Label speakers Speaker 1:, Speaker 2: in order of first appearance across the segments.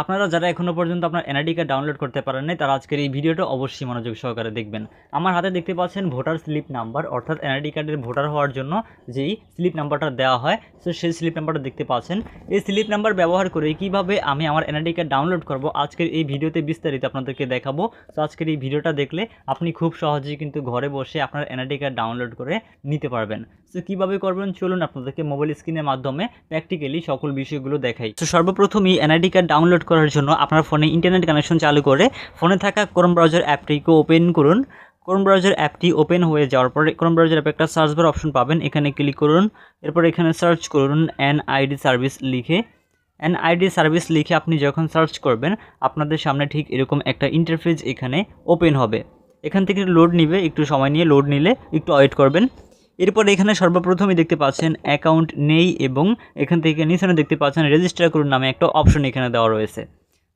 Speaker 1: আপনারা যারা এখনও পর্যন্ত আপনার এনআইডি কার্ড ডাউনলোড করতে পারেন নাই, তারা আজকের এই ভিডিওটা অবশ্যই মনোযোগ সহকারে দেখবেন। আমার হাতে দেখতে পাচ্ছেন ভোটার স্লিপ নাম্বার, অর্থাৎ এনআইডি কার্ডের ভোটার হওয়ার জন্য যেই স্লিপ নাম্বারটা দেওয়া হয়, সো সেই স্লিপ নাম্বারটা দেখতে পাচ্ছেন। এই স্লিপ নাম্বার ব্যবহার করে কীভাবে আমি আমার এনআইডি কার্ড ডাউনলোড করব, আজকের এই ভিডিওতে বিস্তারিত আপনাদেরকে দেখাবো। তো আজকের এই ভিডিওটা দেখলে আপনি খুব সহজেই কিন্তু ঘরে বসে আপনার এনআইডি কার্ড ডাউনলোড করে নিতে পারবেন। সো কীভাবে করবেন? চলুন আপনাদেরকে মোবাইল স্ক্রিনের মাধ্যমে প্র্যাকটিক্যালি সকল বিষয়গুলো দেখাই। তো সর্বপ্রথমই এনআইডি কার্ড ডাউনলোড করার জন্য আপনার ফোনে ইন্টারনেট কানেকশন চালু করে ফোনে থাকা ক্রোম ব্রাউজার অ্যাপটিকে ওপেন করুন। ক্রোম ব্রাউজার অ্যাপটি ওপেন হয়ে যাওয়ার পরে ক্রোম ব্রাউজার অ্যাপে একটা সার্চ বার অপশন পাবেন। এখানে ক্লিক করুন। এরপর এখানে সার্চ করুন এন আইডি সার্ভিস লিখে। এন আইডি সার্ভিস লিখে আপনি যখন সার্চ করবেন, আপনাদের সামনে ঠিক এরকম একটা ইন্টারফেস এখানে ওপেন হবে। এখান থেকে লোড নিবে। একটু সময় নিয়ে লোড নিলে একটু ওয়েট করবেন। এরপর এখানে সর্বপ্রথমই দেখতে পাচ্ছেন অ্যাকাউন্ট নেই এবং এখান থেকে নিশানে দেখতে পাচ্ছেন রেজিস্টার করুন নামে একটা অপশন এখানে দেওয়া রয়েছে।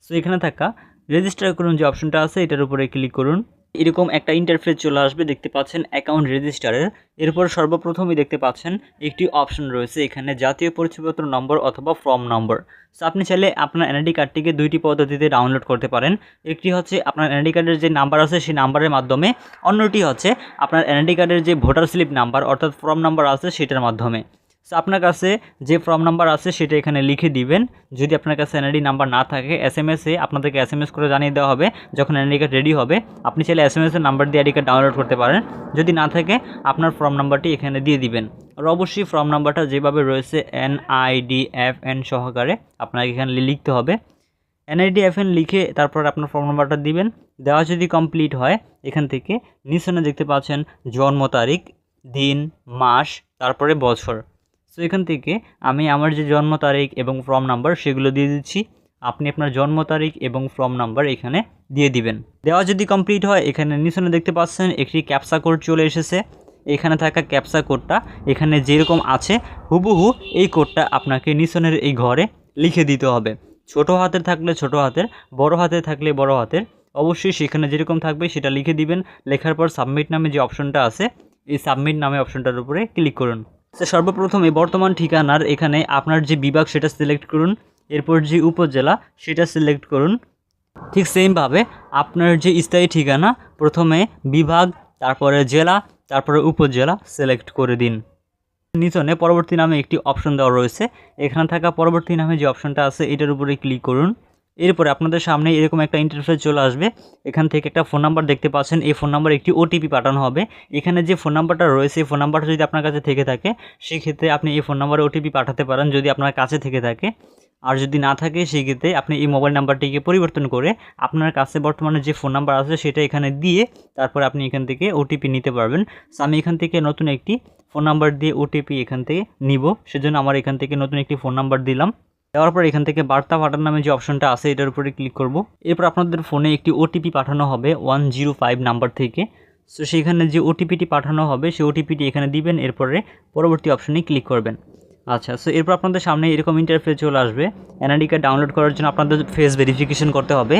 Speaker 1: সো এখানে থাকা রেজিস্টার করুন যে অপশনটা আছে, এটার উপরে ক্লিক করুন। এরকম একটা ইন্টারফেস চলে আসবে, দেখতে পাচ্ছেন অ্যাকাউন্ট রেজিস্টারের এরপর সর্বপ্রথমই দেখতে পাচ্ছেন একটি অপশন রয়েছে, এখানে জাতীয় পরিচয়পত্র নম্বর অথবা ফর্ম নম্বর সো আপনি চাইলে আপনার এনআইডি কার্ডটিকে দুইটি পদ্ধতিতে ডাউনলোড করতে পারেন। একটি হচ্ছে আপনার এনআইডি কার্ডের যে নাম্বার আছে, সেই নাম্বারের মাধ্যমে। অন্যটি হচ্ছে আপনার এনআইডি কার্ডের যে ভোটার স্লিপ নাম্বার অর্থাৎ ফর্ম নাম্বার আছে, সেটার মাধ্যমে। আপনার কাছে যে ফর্ম নাম্বার আছে সেটা এখানে লিখে দিবেন। যদি আপনার কাছে এনআইডি নাম্বার না থাকে এস এম এসে আপনাদেরকে এস এম এস করে জানিয়ে দেওয়া হবে, যখন এনআইডি কার্ড রেডি হবে, আপনি চাইলে এস এম এসের নাম্বার দিয়ে আইডি কার্ড ডাউনলোড করতে পারেন। যদি না থাকে, আপনার ফর্ম নাম্বারটি এখানে দিয়ে দিবেন। আর অবশ্যই ফর্ম নাম্বারটা যেভাবে রয়েছে N I D F N সহকারে আপনাকে এখানে লিখতে হবে। এনআইডি এফ এন লিখে তারপর আপনার ফর্ম নাম্বারটা দিবেন। দেওয়া যদি কমপ্লিট হয়, এখান থেকে নিচনে দেখতে পাচ্ছেন জন্ম তারিখ, দিন, মাস, তারপরে বছর। সো এখান থেকে আমি আমার যে জন্ম তারিখ এবং ফর্ম নাম্বার সেগুলো দিয়ে দিচ্ছি। আপনি আপনার জন্ম তারিখ এবং ফর্ম নাম্বার এখানে দিয়ে দিবেন। দেওয়া যদি কমপ্লিট হয়, এখানে নিচনে দেখতে পাচ্ছেন, একটি ক্যাপসা কোড চলে এসেছে। এখানে থাকা ক্যাপসা কোডটা এখানে যেরকম আছে, হুবহু এই কোডটা আপনাকে নিচনের এই ঘরে লিখে দিতে হবে। ছোট হাতের থাকলে ছোট হাতের, বড় হাতে থাকলে বড় হাতের। অবশ্যই সেখানে যেরকম থাকবে সেটা লিখে দিবেন। লেখার পর সাবমিট নামে যে অপশনটা আছে, এই সাবমিট নামে অপশনটার উপরে ক্লিক করুন। সর্বপ্রথমে বর্তমান ঠিকানার এখানে আপনার যে বিভাগ সেটা সিলেক্ট করুন, এরপর যে উপজেলা সেটা সিলেক্ট করুন। ঠিক সেমভাবে আপনার যে স্থায়ী ঠিকানা, প্রথমে বিভাগ, তারপরে জেলা, তারপরে উপজেলা সিলেক্ট করে দিন। নিচনে পরবর্তী নামে একটি অপশন দেওয়া রয়েছে। এখানে থাকা পরবর্তী নামে যে অপশনটা আছে, এটার উপরে ক্লিক করুন। এরপরে আপনাদের সামনে এরকম একটা ইন্টারফেস চলে আসবে। এখান থেকে একটা ফোন নাম্বার দেখতে পাচ্ছেন। এই ফোন নাম্বার একটি ওটিপি পাঠানো হবে। এখানে যে ফোন নাম্বারটা রয়েছে, এই ফোন নাম্বারটা যদি আপনার কাছে থেকে থাকে, সেক্ষেত্রে আপনি এই ফোন নাম্বারে ওটিপি পাঠাতে পারেন যদি আপনার কাছে থেকে থাকে। আর যদি না থাকে, সেক্ষেত্রে আপনি এই মোবাইল নাম্বারটিকে পরিবর্তন করে আপনার কাছে বর্তমানে যে ফোন নাম্বার আছে, সেটা এখানে দিয়ে তারপর আপনি এখান থেকে ওটিপি নিতে পারবেন। সো আমি এখান থেকে নতুন একটি ফোন নাম্বার দিয়ে ওটিপি এখান থেকে নিব। সেজন্য আমার এখান থেকে নতুন একটি ফোন নাম্বার দিলাম। দেওয়ার পর এখান থেকে বার্তা পাঠার নামে যে অপশনটা আছে, এটার উপরে ক্লিক করব। এরপর আপনাদের ফোনে একটি ওটিপি পাঠানো হবে ওয়ান জিরো ফাইভ নাম্বার থেকে। সো সেখানে যে ওটিপিটি পাঠানো হবে, সেই ওটিপিটি এখানে দিবেন, এরপরে পরবর্তী অপশনে ক্লিক করবেন। আচ্ছা সো এরপর আপনাদের সামনে এরকম ইন্টারফেস চলে আসবে। এনআইডি কার্ড ডাউনলোড করার জন্য আপনাদের ফেস ভেরিফিকেশন করতে হবে।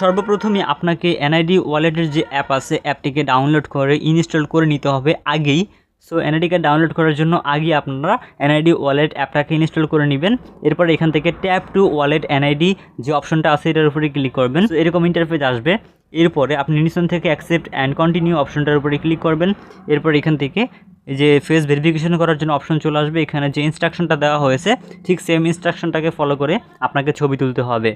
Speaker 1: সর্বপ্রথমে আপনাকে এনআইডি ওয়ালেটের যে অ্যাপ আছে অ্যাপটিকে ডাউনলোড করে ইনস্টল করে নিতে হবে। আগেই সো এনআইডি কার্ড ডাউনলোড করার জন্য আগে আপনারা এনআইডি ওয়ালেট অ্যাপটাকে ইনস্টল করে নেবেন। এরপর এখান থেকে ট্যাপ টু ওয়ালেট এনআইডি যে অপশনটা আছে, এটার উপরে ক্লিক করবেন। এরকম ইন্টারফেস আসবে। এরপরে আপনি নিচন থেকে অ্যাকসেপ্ট অ্যান্ড কন্টিনিউ অপশনটার উপরে ক্লিক করবেন। এরপর এখান থেকে যে ফেস ভেরিফিকেশন করার জন্য অপশন চলে আসবে। এখানে যে ইনস্ট্রাকশনটা দেওয়া হয়েছে, ঠিক সেম ইনস্ট্রাকশনটাকে ফলো করে আপনাকে ছবি তুলতে হবে।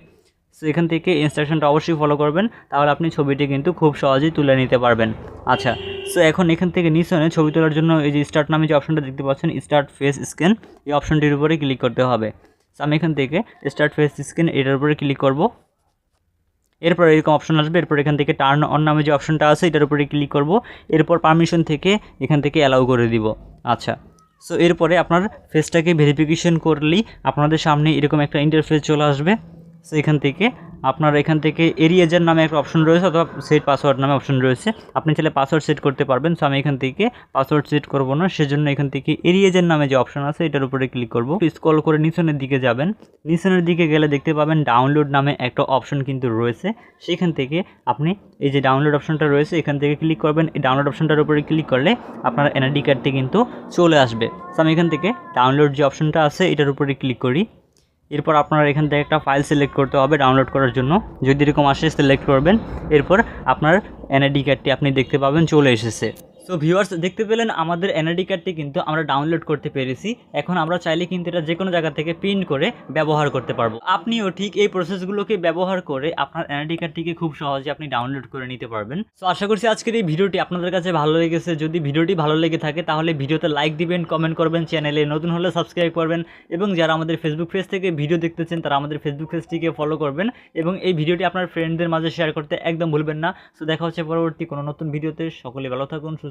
Speaker 1: সো এখান থেকে ইনস্ট্রাকশনটা অবশ্যই ফলো করবেন, তাহলে আপনি ছবিটি কিন্তু খুব সহজেই তুলে নিতে পারবেন। আচ্ছা সো এখন এখান থেকে নিচনে ছবি তোলার জন্য এই যে স্টার্ট নামে যে অপশনটা দেখতে পাচ্ছেন স্টার্ট ফেস স্ক্যান এই অপশনটির উপরে ক্লিক করতে হবে। সো আমি এখান থেকে স্টার্ট ফেস স্ক্যান এটার উপরে ক্লিক করব। এরপর এরকম অপশন আসবে, এরপর এখান থেকে টার্ন অন নামে যে অপশনটা আছে, এটার উপরে ক্লিক করব। এরপর পারমিশন থেকে এখান থেকে অ্যালাউ করে দিব। আচ্ছা সো এরপরে আপনার ফেসটাকে ভেরিফিকেশন করলেই আপনাদের সামনে এরকম একটা ইন্টারফেস চলে আসবে। এখান থেকে আপনার এখান থেকে এরিয়েজার নামে একটা অপশন রয়েছে অথবা সেট পাসওয়ার্ড নামে অপশন রয়েছে। আপনি চাইলে পাসওয়ার্ড সেট করতে পারবেন। সো আমি এখান থেকে পাসওয়ার্ড সেট করব না। সেজন্য এখান থেকে এরিয়েজার নামে যে অপশন আছে, এটার উপরে ক্লিক করব। স্ক্রল করে নিচনের দিকে যাবেন। নিচনের দিকে গেলে দেখতে পাবেন ডাউনলোড নামে একটা অপশন কিন্তু রয়েছে। সেখান থেকে আপনি এই যে ডাউনলোড অপশনটা রয়েছে, এখান থেকে ক্লিক করবেন। এই ডাউনলোড অপশনটার উপরে ক্লিক করলে আপনার এনআইডি কার্ডটি কিন্তু চলে আসবে। সো আমি এখান থেকে ডাউনলোড যে অপশনটা আছে, এটার উপরে ক্লিক করি। এরপর আপনারা এখান থেকে একটা ফাইল সিলেক্ট করতে হবে ডাউনলোড করার জন্য। যদি এরকম আসে সিলেক্ট করবেন, এরপর আপনার এনআইডি কার্ডটি আপনি দেখতে পাবেন, চলে এসেছে। সো ভিউয়ার্স দেখতে পেলেন আমাদের এনআইডি কার্ডটি কিন্তু আমরা ডাউনলোড করতে পেরেছি। এখন আমরা চাইলে কিন্তু এটা যে কোনো জায়গা থেকে প্রিন্ট করে ব্যবহার করতে পারব। আপনিও ঠিক এই প্রসেসগুলোকে ব্যবহার করে আপনার এনআইডি কার্ডটিকে খুব সহজে আপনি ডাউনলোড করে নিতে পারবেন। সো আশা করছি আজকের এই ভিডিওটি আপনাদের কাছে ভালো লেগেছে। যদি ভিডিওটি ভালো লেগে থাকে, তাহলে ভিডিওতে লাইক দিবেন কমেন্ট করবেন চ্যানেলে নতুন হলে সাবস্ক্রাইব করবেন এবং যারা আমাদের ফেসবুক পেজ থেকে ভিডিও দেখতেছেন, তারা আমাদের ফেসবুক পেজটিকে ফলো করবেন এবং এই ভিডিওটি আপনার ফ্রেন্ডদের মাঝে শেয়ার করতে একদম ভুলবেন না। সো দেখা হচ্ছে পরবর্তী কোনো নতুন ভিডিওতে। সকলে ভালো থাকুন